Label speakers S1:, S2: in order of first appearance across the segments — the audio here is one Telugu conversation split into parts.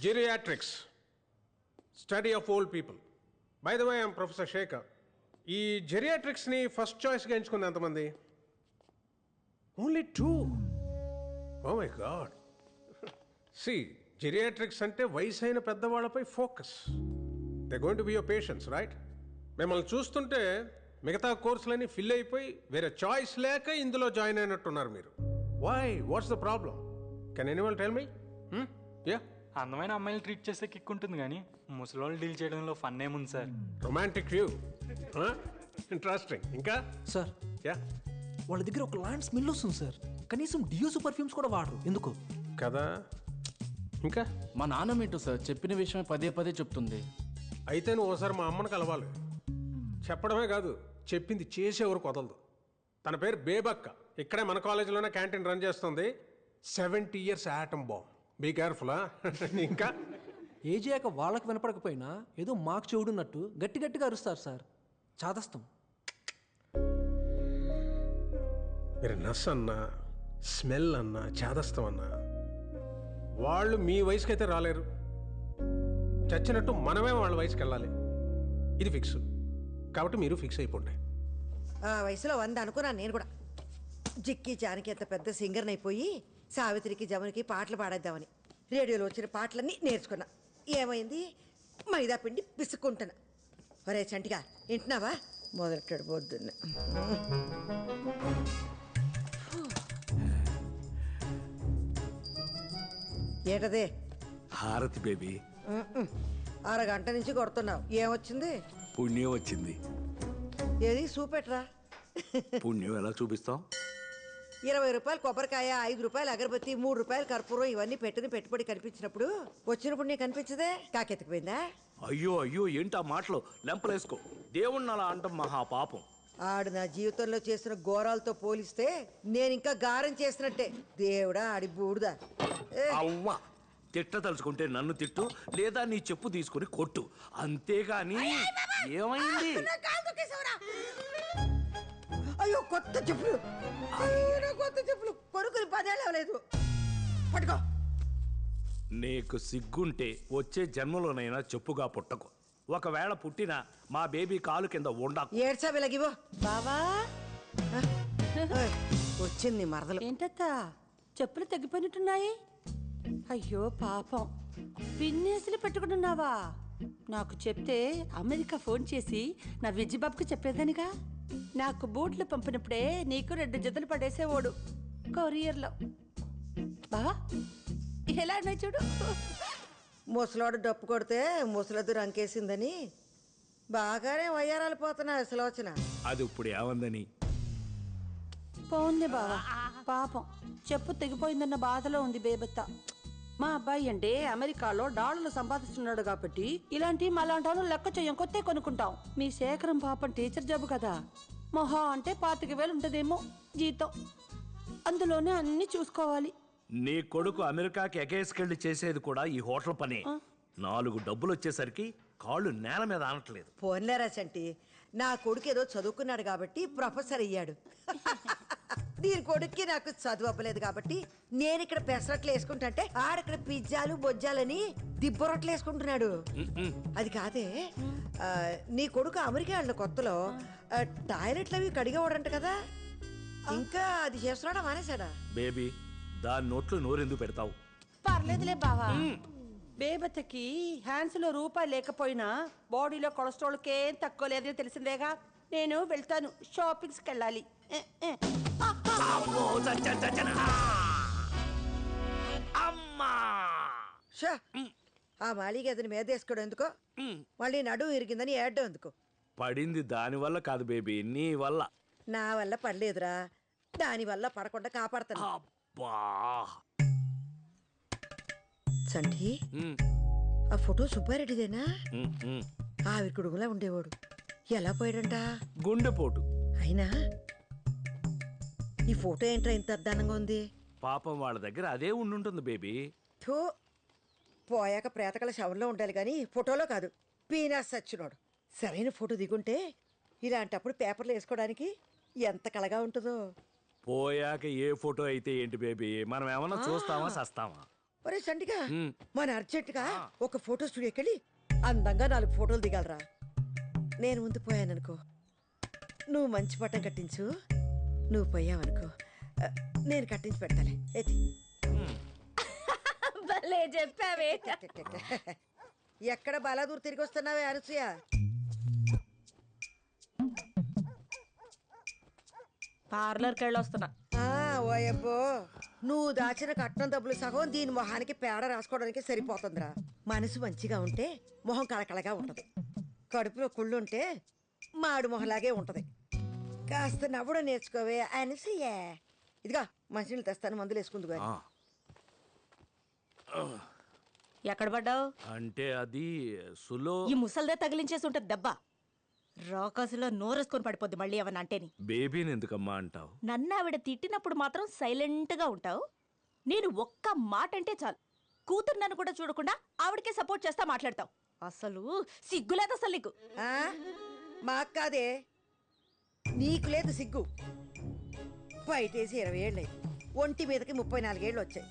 S1: Geriatrics study of old people by the way I'm professor Shekhar ఈ జెరియాట్రిక్స్ని ఫస్ట్ చాయిస్గా ఎంచుకుంది ఎంతమంది? Only two oh my god see geriatrics అంటే వయసు అయిన పెద్దవాళ్ళపై focus they going to be your patients right మిమ్మల్ని చూస్తుంటే మిగతా కోర్సులన్నీ ఫిల్ అయిపోయి వేరే చాయిస్ లేక ఇందులో జాయిన్ అయినట్టున్నారు మీరు. Why what's the problem can anyone tell me yeah
S2: అందమైన అమ్మాయిలు ట్రీట్ చేస్తే కిక్ ఉంటుంది కానీ ముసలోళ్ళు డీల్ చేయడంలో ఫన్ ఏముంది సార్?
S1: రొమాంటిక్ వ్యూ ఇంట్రెస్టింగ్ ఇంకా?
S3: సార్
S1: యా
S3: వాళ్ళ దగ్గర ఒక లాంటి స్మెల్ వస్తుంది సార్ కనీసం డియోస్ పర్ఫ్యూమ్స్ కూడా వాడరు. ఎందుకు?
S1: కదా? ఇంకా?
S4: మా నాన్నమేంటో సార్ చెప్పిన విషయమే పదే పదే చెప్తుంది.
S1: అయితే నువ్వు ఒకసారి మా అమ్మని కలవాలి. చెప్పడమే కాదు చెప్పింది చేసే వరకు వదలదు తన పేరు బేబక్క. ఇక్కడే మన కాలేజీలోనే క్యాంటీన్ రన్ చేస్తుంది. Seventy years atom bomb be careful ఇంకా?
S3: ఏజ్ అయ్యాక వాళ్ళకి వినపడకపోయినా ఏదో మాకు చెవుడున్నట్టు గట్టి గట్టిగా అరుస్తారు సార్. చాదస్తం.
S1: మీరు నస్ అన్నా స్మెల్ అన్నా చేదస్తం అన్నా వాళ్ళు మీ వయసుకి అయితే రాలేరు. చచ్చినట్టు మనమే వాళ్ళ వయసుకి వెళ్ళాలి ఇది ఫిక్స్. కాబట్టి మీరు ఫిక్స్ అయిపోండి.
S5: ఆ వయసులో వంద అనుకున్నాను నేను కూడా. జిక్కి జానకి ఎంత పెద్ద సింగర్ని అయిపోయి సావిత్రికి జమునికి పాటలు పాడేద్దామని. రేడియోలో వచ్చిన పాటలన్నీ నేర్చుకున్నా. ఏమైంది? మైదా పిండి పిసుక్కుంటున్నా. ఒరే చంటిగా వింటున్నావా? మొదలెట్టాడు పొద్దున్న. ఏంటదే?
S6: హారతి బేబీ.
S5: అరగంట నుంచి కొడుతున్నావు. ఏమొచ్చింది?
S6: పుణ్యం వచ్చింది.
S5: ఏది? చూపెట్రా
S6: పుణ్యం ఎలా చూపిస్తాం?
S5: ఇరవై రూపాయలు కొబ్బరికాయ ఐదు రూపాయలు అగరబత్తి మూడు రూపాయలు కర్పూరం ఇవన్నీ పెట్టిన పెట్టుబడి కనిపించినప్పుడు వచ్చినప్పుడు నీకు కనిపించదే కాకెత్తుకుపోయిందా?
S6: అయ్యో అయ్యో ఏంటి ఆ మాటలు? లెంపలేసుకో దేవుణ్ణి అలా అంటాం మహా పాపం
S5: ఆడు నా జీవితంలో చేసిన ఘోరాలతో పోలిస్తే నేను ఇంకా గారం చేసినట్టే. దేవుడా ఆడి బూడుదా. ఏ,
S6: అవ్వా తిట్ట తలుచుకుంటే నన్ను తిట్టు లేదా నీ చెప్పు తీసుకుని కొట్టు. అంతేగాని ఏమైంది.
S5: అయ్యో కొత్త చెప్పులు. అయ్యో నా కొత్త చెప్పులు. కొనుక్కుని పదేళ్ళు అవ్వలేదు. పట్టుకో.
S6: నీకు సిగ్గుంటే వచ్చే జన్మలోనైనా చెప్పుగా పుట్టకు. ఒకవేళ పుట్టినా మా బేబీ కాలు కింద ఉండకు.
S5: ఏడ్చా వెలగివో బావా. వచ్చింది మరదలు.
S7: ఏంటత్త? చెప్పులు తగ్గిపోయినట్టున్నాయి? అయ్యో పాపం. పిన్నేసులు పెట్టుకుంటున్నావా? నాకు చెప్తే అమెరికా ఫోన్ చేసి నా విజ్జిబాబుకి చెప్పేదానిగా? నాకు బూట్లు పంపినప్పుడే నీకు రెండు జతలు పడేసేవాడు కొరియర్లో. బావా ఎలా ఉన్నాయి చూడు.
S5: ముసలోడు డప్పు కొడితే ముసలద్దు రంకేసిందని బాగానే వయ్యారాలు పోతున్నా సులోచన
S6: అది ఇప్పుడు ఏమందని?
S7: పోంది బావా పాపం. చెప్పు తెగిపోయిందన్న బాధలో ఉంది బేబత్త. మా అబ్బాయి అంటే అమెరికాలో డాలర్లు సంపాదిస్తున్నాడు కాబట్టి ఇలాంటి మలాంటి వాళ్ళు లెక్క చెయ్యం కొత్తే కొనుక్కుంటాం. మీ శేఖరం పాపం టీచర్ జాబ్ కదా. మొహా అంటే పాతిక వేలు ఉంటుందేమో జీతం. అందులోనే అన్ని చూసుకోవాలి.
S6: నీ కొడుకు అమెరికాకి ఎగేసుకెళ్ళి చేసేది కూడా ఈ హోటల్ పనే. నాలుగు డబ్బులు వచ్చేసరికి కాళ్ళు నేల మీద ఆనట్లేదు.
S5: పోన్లేరా చంటి నా కొడుకు ఏదో చదువుకున్నాడు కాబట్టి ప్రొఫెసర్ అయ్యాడు. దీని కొడుక్కి నాకు చదువు అవ్వలేదు కాబట్టి నేను ఇక్కడ పెసరట్లు వేసుకుంటుంటే ఆడక్కడ పిజ్జాలు బొజ్జాలని దిబ్బరొట్లు వేసుకుంటున్నాడు. అది కాదే ఆ, నీ కొడుకు అమెరికా వెళ్ళిన కొత్తలో ఆ, టాయిలెట్లు అవి కడిగేవాడంట కదా. ఇంకా అది చేస్తున్నాడా మానేశాడా?
S6: బేబీ దాని నోట్లు నోరెందుకు పెడతావు?
S7: పర్లేదులే బావా. బేబత్తకి హ్యాండ్స్లో రూపాయి లేకపోయినా బాడీలో కొలెస్ట్రాల్కేం తక్కువ లేదని తెలిసిందేగా. నేను వెళ్తాను షాపింగ్స్కి వెళ్ళాలి ఏ, ఏ.
S6: ఆ! అమ్మా.
S5: షా ఆ మాలిగ అతని మీద వేసుకోవడం ఎందుకో? మళ్ళీ నడువు ఇరిగిందని ఏడ్డం ఎందుకు?
S6: పడింది దాని వల్ల కాదు బేబీ నీ వల్ల.
S5: నా వల్ల పడలేదురా. దాని వల్ల పడకుండా కాపాడతాను
S6: అబ్బా.
S5: సంటి ఆ ఫోటో సుబ్బారెడ్డిదేనా. ఆవిడ కుడుగులా ఉండేవాడు. ఎలా పోయాడంట?
S6: గుండెపోటు.
S5: అయినా ఈ ఫోటో ఏంట్రా ఇంత అద్దానంగా ఉంది?
S6: పాపం వాళ్ళ దగ్గర అదే ఉండుంటుంది బేబీ.
S5: థూ! పోయాక ప్రేతకల శవంలో ఉండాలి కానీ ఫోటోలో కాదు. పీనాస్ సచ్చినోడు. సరైన ఫోటో దిగుంటే ఇలాంటప్పుడు పేపర్లు వేసుకోవడానికి ఎంత కళగా ఉంటుందో.
S6: పోయాక ఏ ఫోటో అయితే ఏంటి బేబీ? మనం ఏమన్నా చూస్తామా సస్తామా?
S5: ఒరే సంటిగా మన అర్జెంటుగా ఒక ఫోటో స్టూడియోకి వెళ్ళి అందంగా నాలుగు ఫోటోలు దిగాలరా. నేను ముందు పోయాననుకో. నువ్వు మంచి పట్టం కట్టించు. నువ్వు పోయావనుకో నేను కట్టించి పెడతాలే.
S8: భలే చెప్పావే.
S5: ఎక్కడ బలాదూర్ తిరిగి వస్తున్నావే అనసూయ?
S8: పార్లర్కి వెళ్ళి వస్తున్నా
S5: ఆ, ఓయబ్బో. నువ్వు దాచిన కట్నం డబ్బులు సగం దీని మొహానికి పేడ రాసుకోవడానికి సరిపోతుందిరా. మనసు మంచిగా ఉంటే మొహం కళకళగా ఉంటది. కడుపులో కుళ్ళుంటే మాడు మొహలాగే ఉంటది. కాస్త నవ్వడం నేర్చుకోవే అనసూయ ఇదిగా మంచినీళ్ళు తెస్తాను మందులు వేసుకుందు
S6: ఆ,
S8: ఎక్కడ పడ్డావు?
S6: అంటే అది సులో
S8: ఈ ముసల్దే తగిలించేసి ఉంటుంది దెబ్బ. రాకాసులో నోరేసుకొని పడిపోద్ది మళ్ళీ ఏమన్నా అంటేని.
S6: బేబీని ఎందుకమ్మా అంటావు?
S8: నన్ను ఆవిడ తిట్టినప్పుడు మాత్రం సైలెంట్గా ఉంటావు. నేను ఒక్క మాట అంటే చాలు. కూతురు నన్ను కూడా చూడకుండా ఆవిడకే సపోర్ట్ చేస్తా మాట్లాడతావు. అసలు సిగ్గులేదు అసలు నీకు.
S5: ఆ? మాకు కాదే. నీకు లేదు సిగ్గు. బయటేసి ఇరవై ఏళ్ళు. ఒంటి మీదకి ముప్పై నాలుగేళ్ళు వచ్చాయి.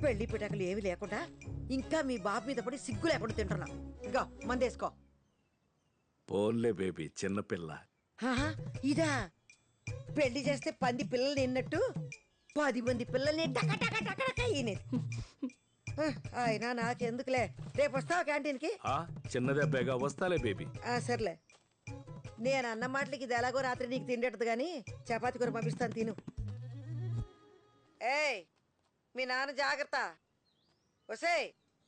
S5: పెళ్ళి పిటకలు ఏమీ లేకుండా ఇంకా మీ బాబు మీద పడి సిగ్గు లేకుండా తింటున్నా. ఇగో మందేసుకో.
S6: పోన్లే బేబీ చిన్నపిల్ల
S5: ఆహా, ఇదా. పెళ్ళి చేస్తే పంది పిల్లలు నిన్నట్టు పది మంది పిల్లల్ని ఈనేది. ఆ, అయినా నాకెందుకులే. రేపు వస్తావా క్యాంటీన్కి?
S6: ఆ చిన్న దెబ్బేగా వస్తాలే బేబీ.
S5: ఆ, సర్లే. నేను అన్న మాటలకి ఇది ఎలాగో రాత్రి నీకు తిండెట్టదు కానీ చపాతి కూర పంపిస్తాను తిను. ఏయ్ మీ నాన్న జాగ్రత్త. ఒసేయ్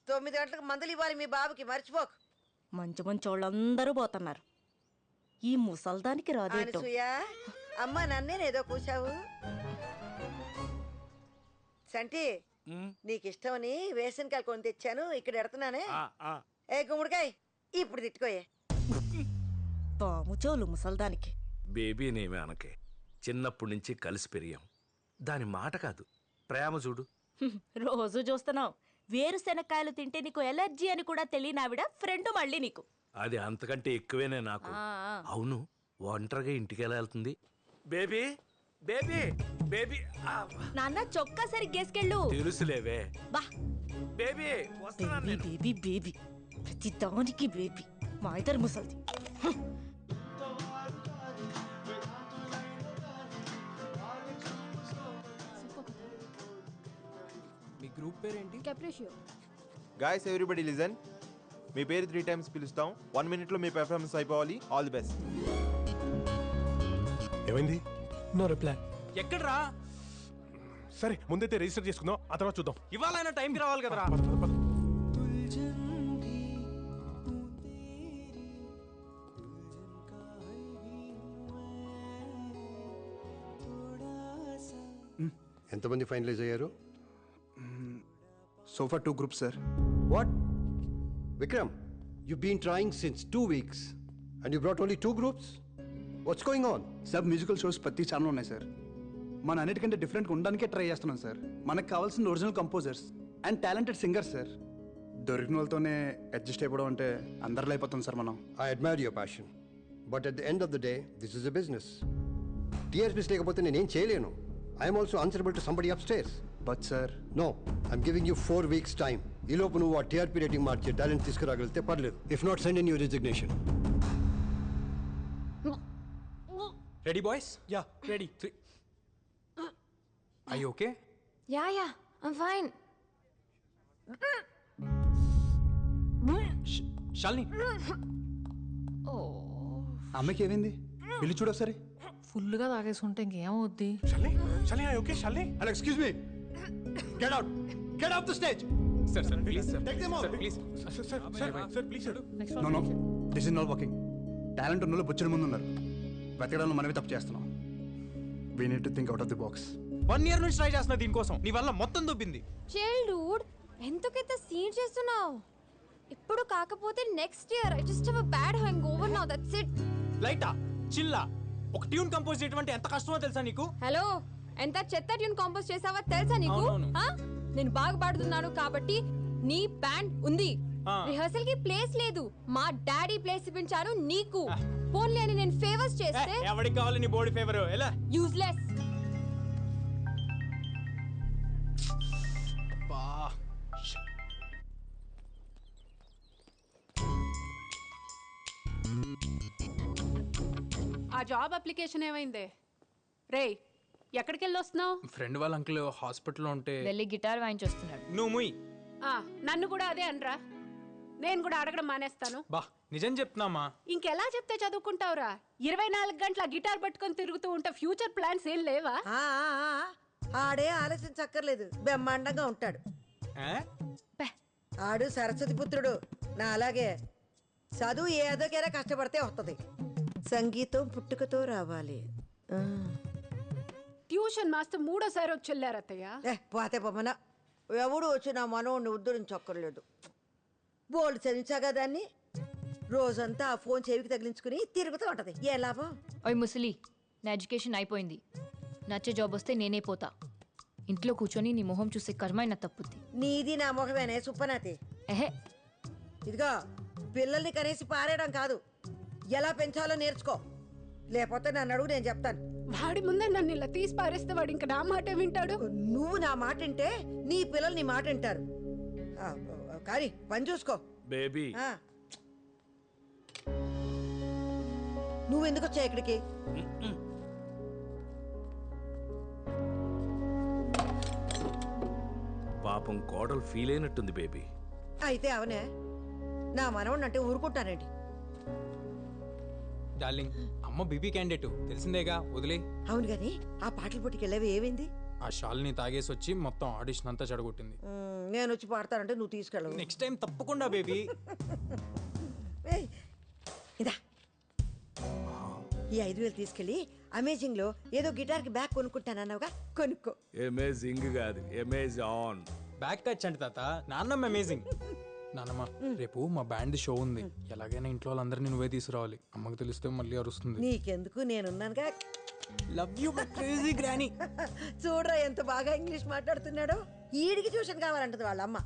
S5: తొమ్మిది గంటలకు మందులు ఇవ్వాలి మీ బాబుకి మర్చిపోకు.
S8: మంచి మంచి వాళ్ళందరూ పోతున్నారు. ఈ ముసల్దానికి రాదేటో
S5: అనసూయ అమ్మ నన్నేనేదో కూసావు సంటి
S6: ఉమ్,
S5: నీకు ఇష్టమని వేసనకాయలు కొని తెచ్చాను ఇక్కడ ఎడుతున్నానే.
S6: ఆ, ఆ.
S5: ఏ గుమ్మడికాయ్ ఇప్పుడు తిట్టుకోయే.
S8: పాము చోలు ముసల్దానికి.
S6: బేబీనేమి అనకే. చిన్నప్పటి నుంచి కలిసి పెరిగాం. దాని మాట కాదు. ప్రేమ చూడు.
S8: రోజు చూస్తున్నావు. వేరుశెనక్కాయలు తింటే నీకు ఎలర్జీ అని కూడా తెలియని ఆవిడ ఫ్రెండ్ మళ్ళీ నీకు.
S6: అది అంతకంటే ఎక్కువేనే నాకు. అవును ఒంటరిగా ఇంటికి ఎలా వెళ్తుంది? బేబీ బేబీ బేబీ
S8: నాన్న చొక్కా సరిగ్గేసుకెళ్ళు
S6: తెలుసులేవే.
S8: బా.
S6: బేబీ వస్తున్నాను
S8: బేబీ
S6: నేను.
S8: Baby baby. ప్రతి దానికి బేబీ. మా ఇద్దరు ముసల్ది.
S3: గ్రూప్ పేరేంటి?
S9: గాయస్ ఎవ్రీబడి లిజన్ మీ పేరు త్రీ టైమ్స్ పిలుస్తాం. వన్ మినిట్లో మీ పెర్ఫార్మెన్స్ అయిపోవాలి. ఆల్ ది బెస్ట్
S1: ఏమైంది?
S2: నో రిప్లై
S1: ఎక్కడ్రా? సరే ముందైతే రిజిస్టర్ చేసుకుందాం. ఆ తర్వాత చూద్దాం.
S2: ఇవాళ టైంకి రావాలి కదరా?
S1: పద, పద, పద.
S10: ఎంతమంది ఫైనలైజ్ అయ్యారు?
S9: So far two group sir
S10: what Vikram you been trying since two weeks and you brought only two groups what's going on
S9: sir musical shows ప్రతి ఛానల్ ఉన్నాయి సార్ మన అన్నిటికంటే డిఫరెంట్గా ఉండడానికే ట్రై చేస్తున్నాం సార్ మనకు కావాల్సిన original composers and talented singers sir దొరికిన వాళ్ళతోనే అడ్జస్ట్ అయిపోవడం అంటే అందరిలో అయిపోతాం సార్ మనం.
S10: I admire your passion but at the end of the day this is a business TRPs లేకపోతే నేనేం చేయలేను. I'm also answerable to somebody upstairs
S9: but sir.
S10: No I'm giving you four weeks time ఈ లోపు నువ్వు ఆ టీఆర్పీ రేటింగ్ మార్చే టాలెంట్ తీసుకురాగలిగితే పర్లేదు. If not send in your resignation
S2: ready boys yeah ready three I okay
S8: yeah yeah fine
S2: Shalini
S9: అమ్మకి ఏమైంది? వెళ్ళి చూడు ఒకసారి.
S7: ఫుల్గా తాగేసుకుంటే ఇంకేమవుద్ది?
S1: Shalini Shalini okay Shalini
S10: and excuse me get out get off the stage
S2: sir sir please sir
S10: Take them out.
S2: Sir please
S1: sir sir sir please sir
S9: no no this is not working talent ఉన్న వాళ్ళు బొచ్చిన ముందు ఉన్నారు. వెతకడంలో మనమే తప్పు చేస్తున్నాం. We need to think out of the box
S2: one year నుంచి ట్రై చేస్తున్నా దీనికోసం. నీ వల్ల మొత్తం దొబ్బింది.
S8: చైల్డ్హుడ్ ఎంతకైతే సీన్ చేస్తున్నావు? ఇప్పుడు కాకపోతే next year I just have a bad hangover now that's it
S2: లైటా చిల్లా ఒక ట్యూన్ కంపోజ్ చేయడం అంటే ఎంత కష్టమో తెలుసా నీకు?
S8: హలో ఎంత చెత్తట్యూన్ కాంపోజ్ చేసావా తెలుసా నీకు? ఆ? నేను బాగా పాడుతున్నాను కాబట్టి నీ బ్యాండ్ ఉంది. రిహర్సల్కి ప్లేస్ లేదు. మా డాడీ ప్లేస్ ఇప్పించారు నీకు. ఫోన్లే అని నేను ఫేవర్స్ చేస్తే
S2: ఎవడికి కావాలి నీ బోడి ఫేవర్ ఎలా?
S8: యూజ్లెస్ బా
S11: ఆ జాబ్ అప్లికేషన్ ఏమైందే? రేయ్ ఎక్కడికి వెళ్ళి వస్తున్నావు
S12: ఫ్రెండ్ వాళ్ళ అంకుల్ హాస్పిటల్లో ఉంటే
S13: వెళ్ళి గిటార్ వాయించొస్తున్నాడు.
S12: నువ్వు ముయ్.
S11: నన్ను కూడా అదే అనరా. నేను కూడా అడగడం మానేస్తాను.
S12: బా నిజం చెప్తున్నామా?
S11: ఇంకెలా చెప్తే చదువుకుంటావురా? ఇరవై నాలుగు గంటల గిటార్ పట్టుకొని తిరుగుతూ ఉంటే ఫ్యూచర్ ప్లాన్స్ ఏం లేవా?
S5: ఆ, ఆ, ఆ, ఆడే ఆలోచించక్కర్లేదు. బ్రహ్మాండంగా ఉంటాడు. ఆడు సరస్వతి పుత్రుడు. నా అలాగే. చదువు ఏదోకైనా కష్టపడితే వస్తుంది సంగీతం పుట్టుకతో రావాలి. ఆ.
S11: ట్యూషన్ మాస్టర్ మూడోసారి వచ్చి వెళ్ళారు అత్తయ్య
S5: ఏ పోతే పొమ్మన. ఎవడు వచ్చి నా మనోడిని ఉద్ధరించక్కర్లేదు. బోల్డ్ చదివించాగా దాన్ని. రోజంతా ఆ ఫోన్ చెవికి తగిలించుకుని తిరుగుతూ ఉంటది. ఏ లాభం?
S13: ఓయ్ ముసలి నా ఎడ్యుకేషన్ అయిపోయింది. నచ్చే జాబ్ వస్తే నేనే పోతా. ఇంట్లో కూర్చొని నీ మొహం చూసే కర్మైన తప్పుద్ది.
S5: నీది నా మొహమేనే సుప్పనాతి.
S13: ఎహే.
S5: ఇదిగో పిల్లల్ని కనేసి పారేయడం కాదు. ఎలా పెంచాలో నేర్చుకో. లేకపోతే నన్ను అడుగు నేను చెప్తాను.
S11: వాడి ముందే నన్ను ఇలా తీసి పారేస్తే వాడు ఇంకా నా మాట వింటాడు?
S5: నువ్వు నా మాట వింటే నీ పిల్లలు నీ మాట వింటారు. ఆ, కానీ పని చూసుకో.
S6: బేబీ.
S5: నువ్వెందుకు వచ్చావు ఇక్కడికి?
S6: పాపం కోడలు ఫీల్ అయినట్టుంది బేబీ.
S5: అయితే అవనే నా మనవడిని అంటే ఊరుకుంటానండి
S12: డార్లింగ్ అమ్మ బీబీ క్యాండిడేట్. తెలిసిందేగా? వదిలే.
S5: అవును గాని ఆ పాటల పోటీకి వెళ్ళేవి? ఏమైంది?
S12: ఆ షాల్ని తాగేసి వచ్చి మొత్తం ఆడిషన్ అంతా చెడగొట్టింది.
S5: మ్, నేను వచ్చి పాడతానంటే నువ్వు తీసుకెళ్ళవు.
S12: నెక్స్ట్ టైం తప్పకుండా బేబీ.
S5: ఏయ్, ఇదా. ఈ ఐదు వేలు తీసుకెళ్ళి అమేజింగ్లో ఏదో గిటార్కి బ్యాగ్ కొనుక్కుంటానన్నావుగా? కొనుక్కో.
S6: అమేజింగ్ కాదు అమేజాన్
S12: బ్యాక్ టచ్ అంటే తాత. నాన్నమ్మ అమేజింగ్ నాన్నమ్మ రేపు మా బ్యాండ్ షో ఉంది. ఎలాగైనా ఇంట్లో వాళ్ళందరినీ నువ్వే తీసుకురావాలి. అమ్మకి తెలిస్తే మళ్ళీ అరుస్తుంది.
S5: నీకెందుకు? నేనున్నానుగా.
S12: లవ్ యూ క్రేజీ గ్రానీ
S5: చూడరా ఎంత బాగా ఇంగ్లీష్ మాట్లాడుతున్నాడో. ఈడికి ట్యూషన్ కావాలంటది వాళ్ళ అమ్మ.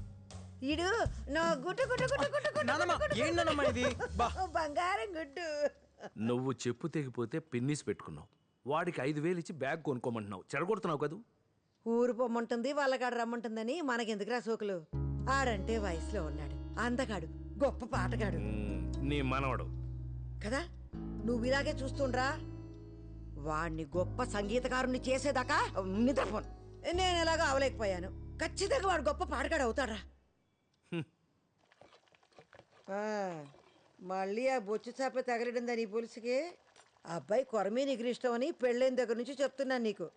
S5: ఈడు నా గుట్టు గుట్టు గుట్టు గుట్టు
S12: నానమ్మ, నానమ్మ ఇది? బా.
S5: బంగారం గుడ్డు
S6: నువ్వు చెప్పు తెగిపోతే పిన్నిస్ పెట్టుకున్నావు. వాడికి ఐదు వేలు ఇచ్చి బ్యాగ్ కొనుక్కోమంటున్నావు. చెడగొడుతున్నావు కదూ?
S5: ఊరు పొమ్మంటుంది వాళ్ళకాడు రమ్మంటుందని మనకెందుకురా సోకులు? ఆడంటే వయసులో ఉన్నాడు. అందగాడు గొప్ప పాటగాడు
S6: నీ మనవడు.
S5: కదా? నువ్వు ఇలాగే చూస్తుండ్రా? వాణ్ణి గొప్ప సంగీతకారుని చేసేదాకా నిద్రపోను. నేను ఎలాగో అవలేకపోయాను. ఖచ్చితంగా వాడు గొప్ప పాటగాడు అవుతాడా ఆ, మళ్ళీ ఆ బొచ్చు చేప తగలడిందా నీ పులుసుకి ఆ అబ్బాయి కొరమే నీకు ఇష్టం అని పెళ్ళైన దగ్గర నుంచి చెప్తున్నాను నీకు.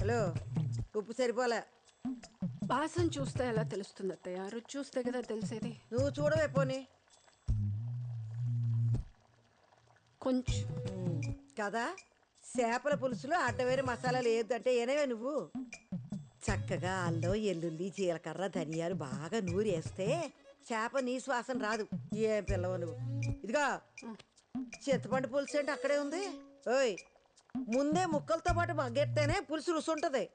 S5: హలో ఉప్పు సరిపోలే.
S11: వాసన చూస్తే ఎలా తెలుస్తుంది అత్తయ్య? రుచి చూస్తే కదా తెలిసేది.
S5: నువ్వు చూడవే పోనీ.
S11: కొంచెం.
S5: కదా? చేపల పులుసులో అడ్డవేరే మసాలాలు ఏదంటే ఏనవే నువ్వు? చక్కగా అల్లం ఎల్లుల్లి జీలకర్ర ధనియాలు బాగా నూరేస్తే చేప నీ శ్వాసన రాదు. ఏం పిల్లవు నువ్వు? ఇదిగా చింతపండు పులుసు అంటే అక్కడే ఉంది? ఓయ్ ముందే ముక్కలతో పాటు మగ్గెత్తేనే పులుసు రుచి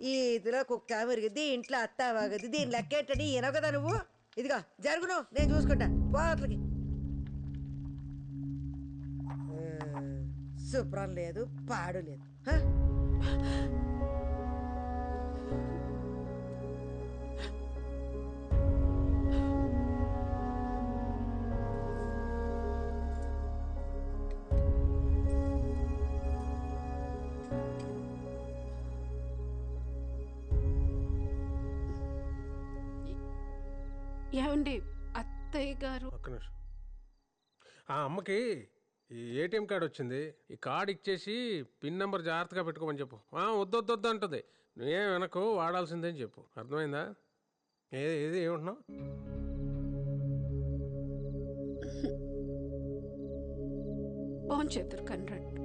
S5: ఇదిలో కుక్క మెరిగిద్ది ఇంట్లో అత్త వాగది దీని లెక్కేంటని ఈయనవు కదా నువ్వు? ఇదిగా జరుగును నేను చూసుకుంటా. పోట్లకి శుభ్రం లేదు పాడు లేదు.
S11: ఏమండి అత్తయ్య గారు?
S1: ఒక్క నిమిషం. ఆ అమ్మకి ఈ ఏటీఎం కార్డు వచ్చింది. ఈ కార్డు ఇచ్చేసి పిన్ నెంబర్ జాగ్రత్తగా పెట్టుకోమని చెప్పు. ఆ, వద్దు వద్దు వద్దు అంటుంది. నువ్వేం వెనకు వాడాల్సిందే అని చెప్పు. అర్థమైందా? ఏది ఏది ఏమంటున్నావు?
S11: భోంచేద్దరు కన్రాడ్